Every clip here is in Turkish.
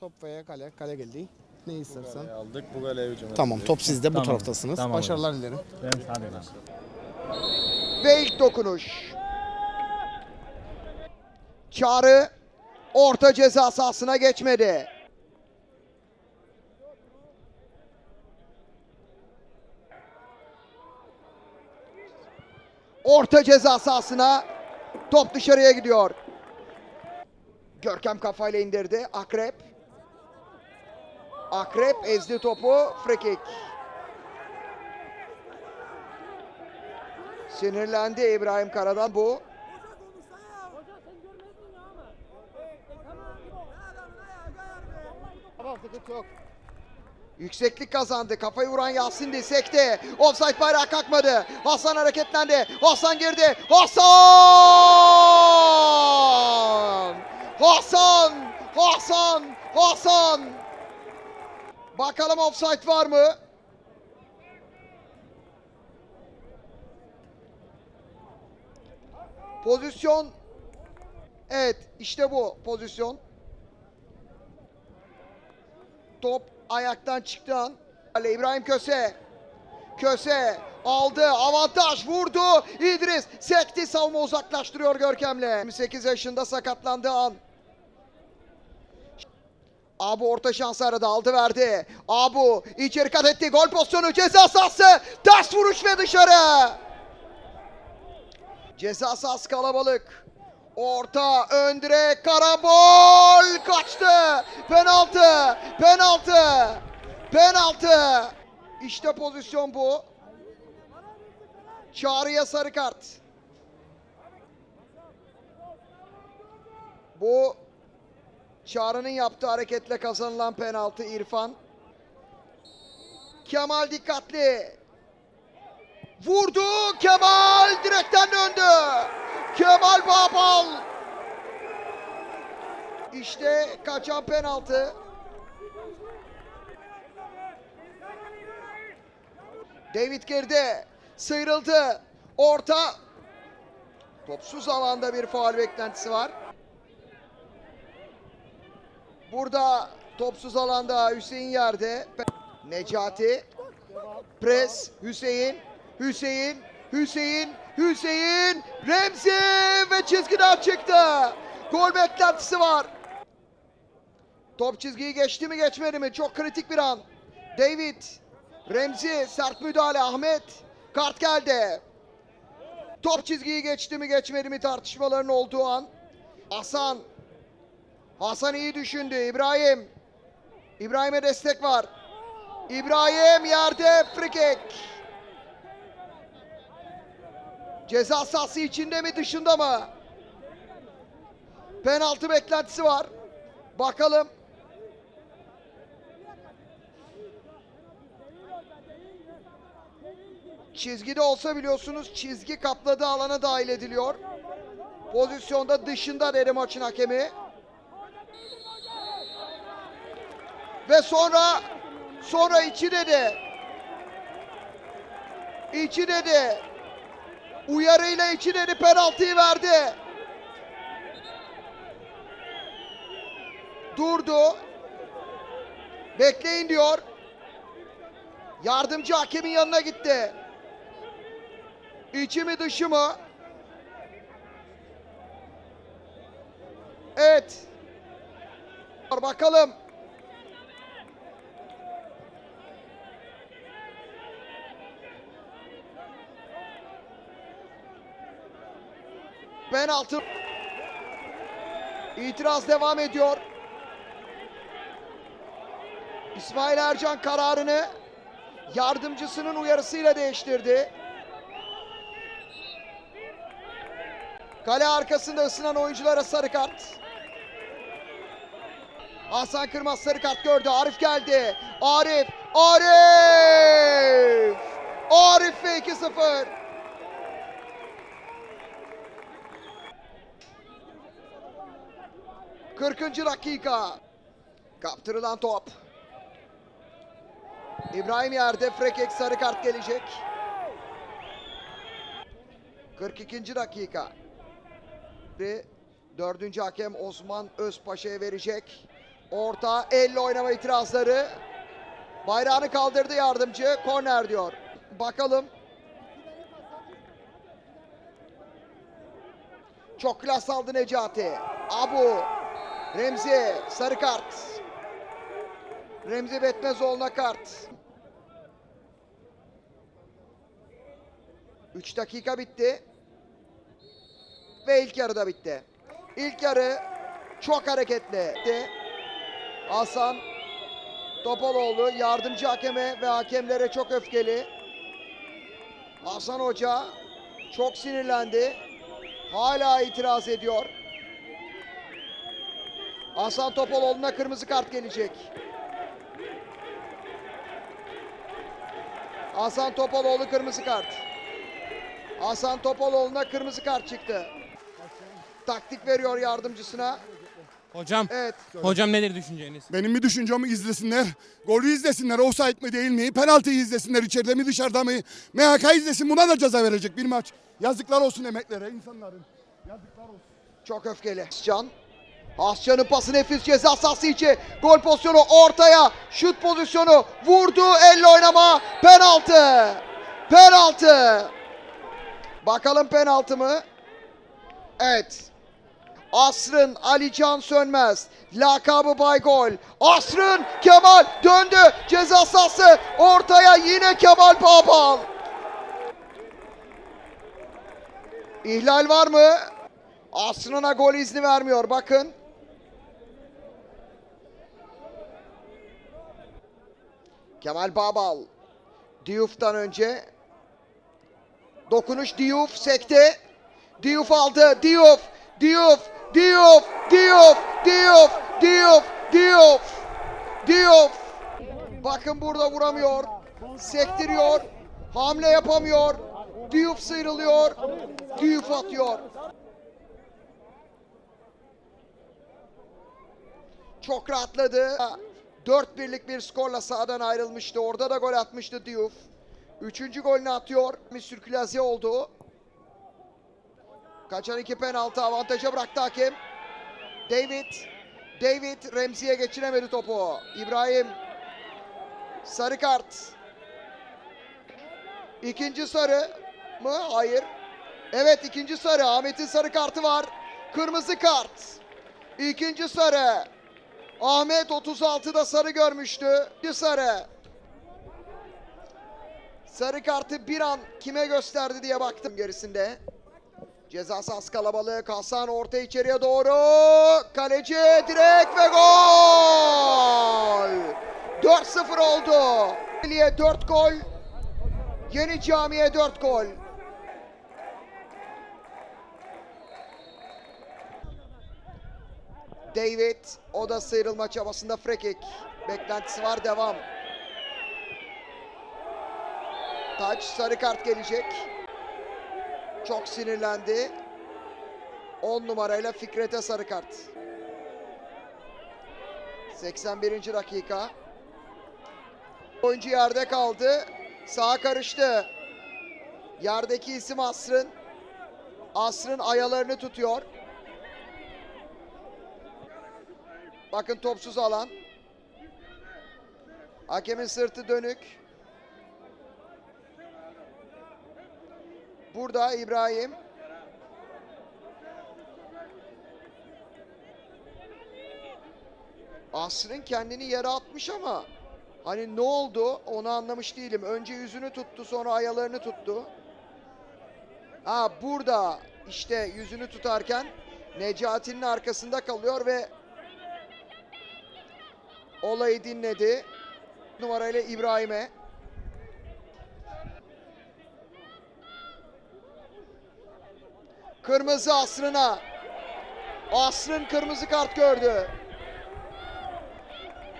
Top veya kale. Kale geldi. Ne istersen. Aldık bu kaleye hücum Tamam top sizde bu Tamam. taraftasınız. Tamam. Başarılar dilerim. Ben hadi lan. Ve ilk dokunuş. Çağrı orta ceza sahasına geçmedi. Orta ceza sahasına top dışarıya gidiyor. Görkem kafayla indirdi. Akrep. Akrep ezdi topu. Frikik. Sinirlendi İbrahim Karadan bu. Yükseklik kazandı. Kafayı vuran Yasin'di. Sekti. Offside bayrağı kalkmadı. Hasan hareketlendi. Hasan girdi. Hasan! Hasan! Hasan! Hasan! Bakalım offside var mı? Pozisyon. Evet işte bu pozisyon. Top ayaktan çıktı an. İbrahim Köse. Köse aldı. Avantaj vurdu. İdris sekti. Savunma uzaklaştırıyor Görkem'le. 28 yaşında sakatlandığı an. Abu orta şans aradı aldı verdi. Abu içeri kat etti. Gol pozisyonu ceza sahası. Ters vuruş ve dışarı. Ceza sahası kalabalık. Orta ön direk karambol kaçtı. Penaltı. Penaltı. Penaltı. İşte pozisyon bu. Çağrı'ya sarı kart. Bu Çağrı'nın yaptığı hareketle kazanılan penaltı İrfan. Kemal dikkatli. Vurdu Kemal direkten döndü. Kemal Babal. İşte kaçan penaltı. David girdi. Sıyrıldı. Orta. Topsuz alanda bir faul beklentisi var. Burada topsuz alanda Hüseyin yerde. Necati. Pres. Hüseyin. Hüseyin. Hüseyin. Hüseyin. Remzi ve çizgiden çıktı. Gol beklentisi var. Top çizgiyi geçti mi geçmedi mi? Çok kritik bir an. David. Remzi sert müdahale Ahmet. Kart geldi. Top çizgiyi geçti mi geçmedi mi tartışmaların olduğu an. Hasan. Hasan iyi düşündü. İbrahim. İbrahim'e destek var. İbrahim yerde free kick. Ceza sahası içinde mi dışında mı? Penaltı beklentisi var. Bakalım. Çizgide olsa biliyorsunuz çizgi kapladığı alana dahil ediliyor. Pozisyonda dışında dedi maçın hakemi. Ve sonra sonra içi dedi. İçi dedi. Uyarıyla içi dedi penaltıyı verdi. Durdu. Bekleyin diyor. Yardımcı hakemin yanına gitti. İçi mi dışı mı? Evet. Bakalım. Penaltı. İtiraz devam ediyor. İsmail Ercan kararını yardımcısının uyarısıyla değiştirdi. Kale arkasında ısınan oyunculara sarı kart. Hasan Kırmaz sarı kart gördü. Arif geldi. Arif. Arif. Arif ve 2-0. Kırkıncı dakika. Kaptırılan top. İbrahim yerde Frekek sarı kart gelecek. 42. dakika. Ve dördüncü hakem Osman Özpaşa'ya verecek. Orta elle oynama itirazları. Bayrağını kaldırdı yardımcı. Korner diyor. Bakalım. Çok klas aldı Necati. Abu. Remzi. Sarı kart. Remzi Betmezoğlu'na kart. 3 dakika bitti. Ve ilk yarı da bitti. İlk yarı çok hareketli. Hasan Topaloğlu yardımcı hakeme ve hakemlere çok öfkeli. Hasan Hoca çok sinirlendi. Hala itiraz ediyor. Hasan Topaloğlu'na kırmızı kart gelecek. Hasan Topaloğlu kırmızı kart. Hasan Topaloğlu'na kırmızı kart çıktı. Taktik veriyor yardımcısına. Hocam, Evet. hocam nedir düşünceniz? Benim mi düşüncemi izlesinler. Golü izlesinler. Offside mi değil mi? Penaltıyı izlesinler. içeride mi dışarıda mı? MHK izlesin. Buna da ceza verecek bir maç. Yazıklar olsun emeklere insanların. Yazıklar olsun. Çok öfkeli. Ascan. Ascan'ın pası nefis ceza sahası içi. Gol pozisyonu ortaya. Şut pozisyonu. Vurdu. Elle oynama. Penaltı. Penaltı. Bakalım penaltı mı? Evet. Asrın Alican Sönmez. Lakabı Baygol. Asrın Kemal döndü. Ceza sahası ortaya yine Kemal Babal. İhlal var mı? Asrın'a gol izni vermiyor bakın. Kemal Babal. Diouf'tan önce. Dokunuş Diouf sekte. Diouf aldı. Diouf. Diouf. Diouf. Diouf. Diouf. Diouf. Diouf. Diouf. Bakın burada vuramıyor. Sektiriyor. Hamle yapamıyor. Diouf sıyrılıyor. Diouf atıyor. Çok rahatladı. 4-1'lik bir skorla sahadan ayrılmıştı. Orada da gol atmıştı Diouf. Üçüncü golünü atıyor. Bir sirkülasyon oldu. Kaçan iki penaltı avantaja bıraktı hakem. David. David Remzi'ye geçiremedi topu. İbrahim. Sarı kart. İkinci sarı mı? Hayır. Evet ikinci sarı. Ahmet'in sarı kartı var. Kırmızı kart. İkinci sarı. Ahmet 36'da sarı görmüştü. Bir sarı. Sarı kartı bir an kime gösterdi diye baktım gerisinde. Ceza sahası kalabalık. Hasan orta içeriye doğru. Kaleci direkt ve gol. 4-0 oldu. Milliye 4 gol. Yeni Cami'ye 4 gol. David o da sıyrılma çabasında free Beklentisi var devam. Taç sarı kart gelecek. Çok sinirlendi. 10 numarayla Fikret'e sarı kart. 81. dakika. Oyuncu yerde kaldı. Sağa karıştı. Yerdeki isim Asrın. Asrın ayalarını tutuyor. Bakın topsuz alan. Hakemin sırtı dönük. Burada İbrahim. Asrın kendini yere atmış ama hani ne oldu onu anlamış değilim. Önce yüzünü tuttu sonra ayalarını tuttu. Ha burada işte yüzünü tutarken Necati'nin arkasında kalıyor ve olayı dinledi. Numarayla İbrahim'e. Kırmızı Asrın'a. Asrın kırmızı kart gördü.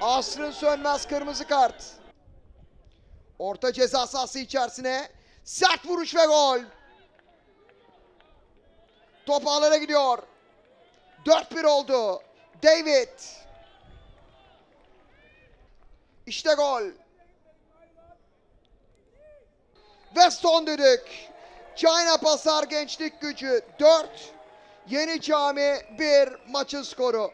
Asrın Sönmez kırmızı kart. Orta ceza sahası içerisine. Sert vuruş ve gol. Top ağlara gidiyor. 4-1 oldu. David. İşte gol. Ve son düdük. China Pasar Gençlik Gücü 4. Yeni Cami 1 maçın skoru.